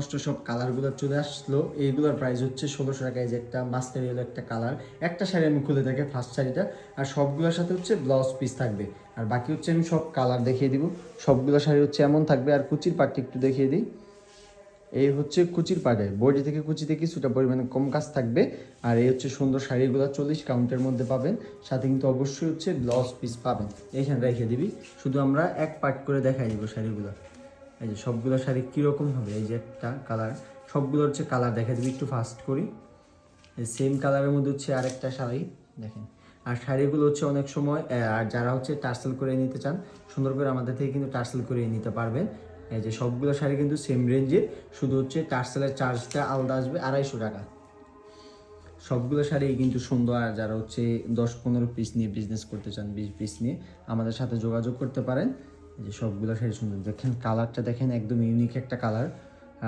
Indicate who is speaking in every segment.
Speaker 1: নষ্ট সব কালারগুলো চলে আসলো। এইগুলোর প্রাইস হচ্ছে ষোলোশো টাকা। এই যে একটা মাস্টার ইয়েলো একটা কালার একটা শাড়ি আমি খুলে থাকি ফার্স্ট শাড়িটা। আর সবগুলোর সাথে হচ্ছে ব্লাউজ পিস থাকবে। আর বাকি হচ্ছে আমি সব কালার দেখিয়ে দিব। সবগুলো শাড়ি হচ্ছে এমন থাকবে। আর কুচির পাটটি একটু দেখিয়ে দিই। এই হচ্ছে কুচির পাটে। বডি থেকে কুচিতে কিছুটা পরিমাণে কম কাজ থাকবে। আর এই হচ্ছে সুন্দর শাড়িগুলো চল্লিশ কাউন্টের মধ্যে পাবেন। সাথে কিন্তু অবশ্যই হচ্ছে ব্লাউজ পিস পাবেন। এইখানে রেখে দিবি। শুধু আমরা এক পার্ট করে দেখাই দিব শাড়িগুলো। এই যে সবগুলো শাড়ি কীরকম হবে? এই যে একটা কালার সবগুলো হচ্ছে কালার দেখা দিবি একটু ফাস্ট করি সেম কালারের মধ্যে হচ্ছে আরেকটা শাড়ি, দেখেন। আর শাড়িগুলো হচ্ছে অনেক সময় আর যারা হচ্ছে টার্সেল করে নিতে চান, সুন্দর করে আমাদের থেকে কিন্তু টার্সেল করে নিতে পারবেন। এই যে সবগুলো শাড়ি কিন্তু সেম রেঞ্জে শুধু হচ্ছে টার্সেলের চার্জটা আলাদা আসবে আড়াইশো টাকা। সবগুলো শাড়ি কিন্তু সুন্দর, আর যারা হচ্ছে দশ পনেরো পিস নিয়ে বিজনেস করতে চান, বিশ পিস নিয়ে আমাদের সাথে যোগাযোগ করতে পারেন। যে সবগুলো শাড়ি সুন্দর। দেখেন কালারটা দেখেন একদম ইউনিক একটা কালার।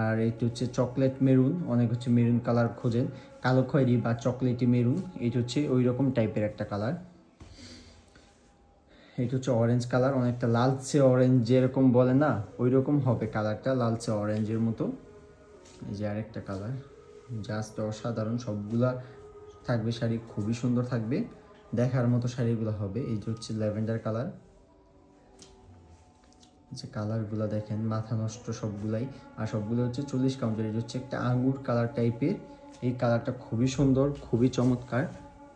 Speaker 1: আর এইটা হচ্ছে চকলেট মেরুন অনেক হচ্ছে মেরুন কালার খোঁজেন। কালো খয়েরি বা চকলেটি মেরুন এইটা হচ্ছে ওই রকম টাইপের একটা কালার। এটা হচ্ছে অরেঞ্জ কালার অনেকটা লালচে অরেঞ্জ যেরকম বলে না ওই রকম হবে কালারটা, লালচে অরেঞ্জের মতো। এই যে আরেকটা কালার জাস্ট অসাধারণ, সবগুলা থাকবে শাড়ি খুবই সুন্দর থাকবে। দেখার মতো শাড়িগুলো হবে, এই যে হচ্ছে ল্যাভেন্ডার কালার। যে কালারগুলো দেখেন, মাথা নষ্ট সবগুলাই। আর সবগুলো হচ্ছে চল্লিশ কাউন্টার এটা হচ্ছে একটা আঙ্গুর কালার টাইপের এই কালারটা খুবই সুন্দর, খুবই চমৎকার।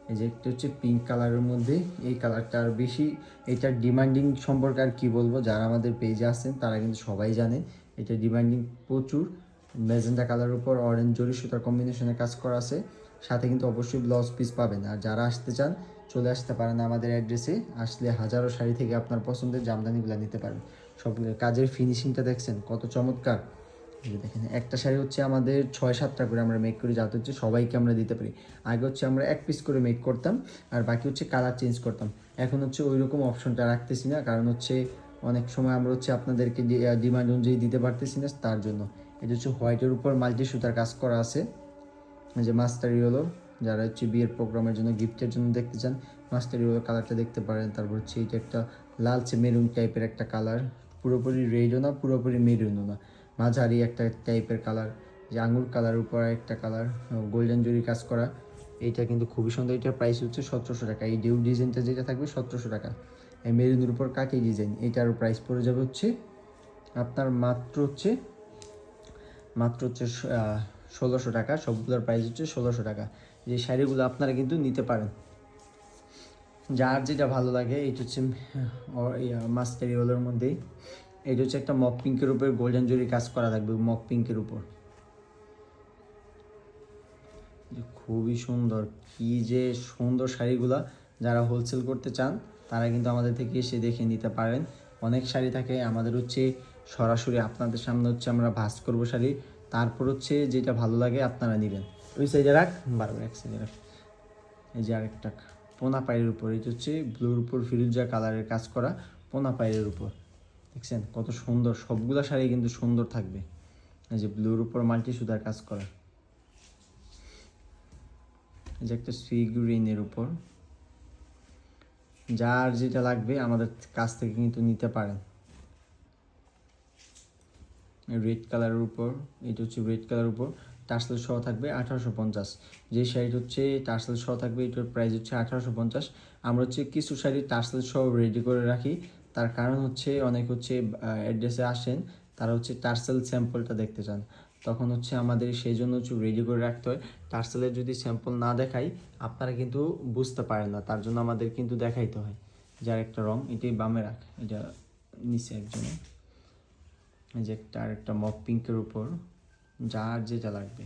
Speaker 1: এই যে একটা হচ্ছে পিঙ্ক কালারের মধ্যে, এই কালারটা আর বেশি এটার ডিমান্ডিং সম্পর্কে আর কি বলব? যারা আমাদের পেজে আছেন, তারা কিন্তু সবাই জানে, এটা ডিমান্ডিং প্রচুর। ম্যাজেন্টা কালারের উপর অরেঞ্জ জরি সুতার কম্বিনেশনে কাজ করা আছে। সাথে কিন্তু অবশ্যই ব্লাউজ পিস পাবেন। আর যারা আসতে চান, চলে আসতে পারেন আমাদের অ্যাড্রেসে আসলে হাজারো শাড়ি থেকে আপনার পছন্দের জামদানিগুলো নিতে পারেন। সবগুলো কাজের ফিনিশিংটা দেখছেন, কত চমৎকার। দেখেন, একটা শাড়ি হচ্ছে আমাদের ছয় সাতটা করে আমরা মেক করি, যাতে হচ্ছে সবাইকে আমরা দিতে পারি। আগে হচ্ছে আমরা এক পিস করে মেক করতাম, আর বাকি হচ্ছে কালার চেঞ্জ করতাম। এখন হচ্ছে ওই রকম অপশনটা রাখতেছি না, কারণ হচ্ছে অনেক সময় আমরা হচ্ছে আপনাদেরকে ডিমান্ড অনুযায়ী দিতে পারতেছি না তার জন্য। এটা হচ্ছে হোয়াইটের উপর মাল্টি সুতার কাজ করা আছে। যে মাস্টারি হলো যারা হচ্ছে বিয়ের প্রোগ্রামের জন্য গিফটের জন্য দেখতে চান মাস্টারি হলো কালারটা দেখতে পারেন। তারপর হচ্ছে এটা একটা লালচে মেরুন টাইপের একটা কালার পুরোপুরি রেডও না, পুরোপুরি মেরুনও না। মাঝারি একটা টাইপের কালার যে আঙুর কালার উপর একটা কালার গোল্ডেন জরি কাজ করা। এইটা কিন্তু খুবই সুন্দর এটার প্রাইস হচ্ছে সতেরোশো টাকা। এই ডিউ ডিজাইনটা যেটা থাকবে সতেরোশো টাকা। এই মেরুনের উপর কাকি ডিজাইন এটার প্রাইস পড়ে যাবে হচ্ছে আপনার মাত্র হচ্ছে মাত্র হচ্ছে ষোলোশো টাকা। সবগুলোর প্রাইস হচ্ছে ষোলোশো টাকা। যে শাড়িগুলো আপনারা কিন্তু নিতে পারেন। যার যেটা ভালো লাগে এটা হচ্ছে মাস্টার ইয়েলোর মধ্যেই। এটা হচ্ছে একটা মক পিঙ্কের উপর গোল্ডেন জরি কাজ করা থাকবে মক পিঙ্কের উপর। খুবই সুন্দর, কি যে সুন্দর শাড়িগুলা যারা হোলসেল করতে চান, তারা কিন্তু আমাদের থেকে এসে দেখে নিতে পারেন। অনেক শাড়ি থাকে, আমাদের হচ্ছে সরাসরি আপনাদের সামনে হচ্ছে আমরা ভাস করব শাড়ি। তারপর হচ্ছে যেটা ভালো লাগে আপনারা নেবেন। ওই সাইডে রাখ, বারবার এক সাইডে রাখ। এই যে আরেকটা পোনা পায়ের উপর এটা হচ্ছে ব্লুর উপর ফিরুজা কালারের কাজ করা, পোনা পায়ের উপর। দেখছেন? কত সুন্দর। সবগুলা শাড়ি কিন্তু সুন্দর থাকবে। এই যে ব্লুর উপর মাল্টি সুতার কাজ করা। এই যে একটা সি গ্রিনের উপর। যার যেটা লাগবে আমাদের কাছ থেকে কিন্তু নিতে পারেন। রেড কালারের উপর, এটা হচ্ছে রেড কালারের উপর। টার্সেল সহ থাকবে আঠারোশো পঞ্চাশ। যে শাড়িটা হচ্ছে টার্সেল সহ থাকবে, এটার প্রাইস হচ্ছে আঠারোশো পঞ্চাশ। আমরা হচ্ছে কিছু শাড়ি টার্সেল সহ রেডি করে রাখি। তার কারণ হচ্ছে অনেক হচ্ছে অ্যাড্রেসে আসেন, তারা হচ্ছে টার্সেল স্যাম্পলটা দেখতে চান। তখন হচ্ছে আমাদের সেই জন্য হচ্ছে রেডি করে রাখতে হয়। টার্সেলের যদি স্যাম্পল না দেখাই, আপনারা কিন্তু বুঝতে পারেন না। তার জন্য আমাদের কিন্তু দেখাইতে হয় যার একটা রং, এটাই বামে রাখ, এটা নিচে একজনে যে একটা আর একটা মক পিঙ্কের উপর। যার যেটা লাগবে।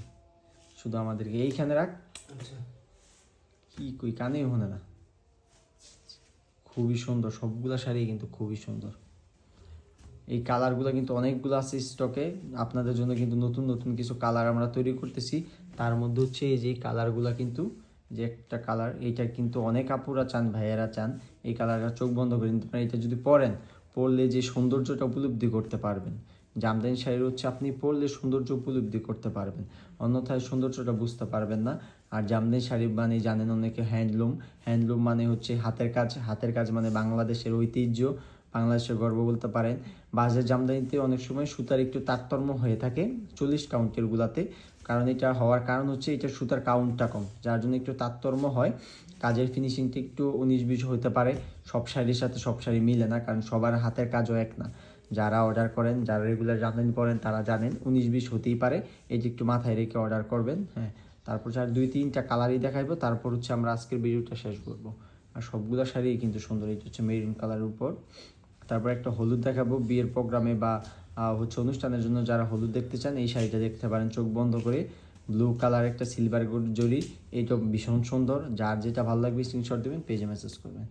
Speaker 1: শুধু আমাদেরকে এইখানে রাখ। কি কই কানেই হনে না। খুবই সুন্দর সবগুলা শাড়ি কিন্তু খুবই সুন্দর। এই কালারগুলো কিন্তু অনেকগুলো আছে স্টকে। আপনাদের জন্য কিন্তু নতুন নতুন কিছু কালার আমরা তৈরি করতেছি। তার মধ্যে হচ্ছে এই যে কালারগুলো কিন্তু যে একটা কালার এইটা কিন্তু অনেক আপুরা চান ভাইয়েরা চান। এই কালারটা চোখ বন্ধ করে নিতে পারেন। এটা যদি পরেন পরলে যে সৌন্দর্যটা উপলব্ধি করতে পারবেন। জামদানি শাড়ির হচ্ছে আপনি পরলে সৌন্দর্য উপলব্ধি করতে পারবেন। অন্যথায় সৌন্দর্যটা বুঝতে পারবেন না। আর জামদানি শাড়ি মানে জানেন অনেকে হ্যান্ডলুম। হ্যান্ডলুম মানে হচ্ছে হাতের কাজ। হাতের কাজ মানে বাংলাদেশের ঐতিহ্য। বাংলাদেশের গর্ব বলতে পারেন। বাজার জামদানিতে অনেক সময় সুতার একটু তারতম্য হয়ে থাকে চল্লিশ কাউন্টের গুলাতে। কারণ এটা হওয়ার কারণ হচ্ছে এটা সুতার কাউন্টটা কম, যার জন্য একটু তারতম্য হয়। কাজের ফিনিশিংটা একটু উনিশ বিশ হতে পারে। সব শাড়ির সাথে সব শাড়ি মিলে না, কারণ সবার হাতের কাজও এক না। যারা অর্ডার করেন, যারা রেগুলার জামদানি পড়েন তারা জানেন, উনিশ বিশ হতেই পারে। এই যে একটু মাথায় রেখে অর্ডার করবেন হ্যাঁ। তারপর আর দুই, তিনটা কালারই দেখাইবো, তারপর হচ্ছে আমরা আজকের ভিডিওটা শেষ করব। আর সবগুলো শাড়ি কিন্তু সুন্দর এটা হচ্ছে মেরুন কালারের উপর। তারপর একটা হলুদ দেখাবো, বিয়ের প্রোগ্রামে বা হচ্ছে অনুষ্ঠানের জন্য যারা হলুদ দেখতে চান, এই শাড়িটা দেখতে পারেন চোখ বন্ধ করে। ব্লু কালার একটা সিলভার জরি, এইটা ভীষণ সুন্দর। যার যেটা ভালো লাগবে স্ক্রিনশট দেবেন পেজে মেসেজ করবেন।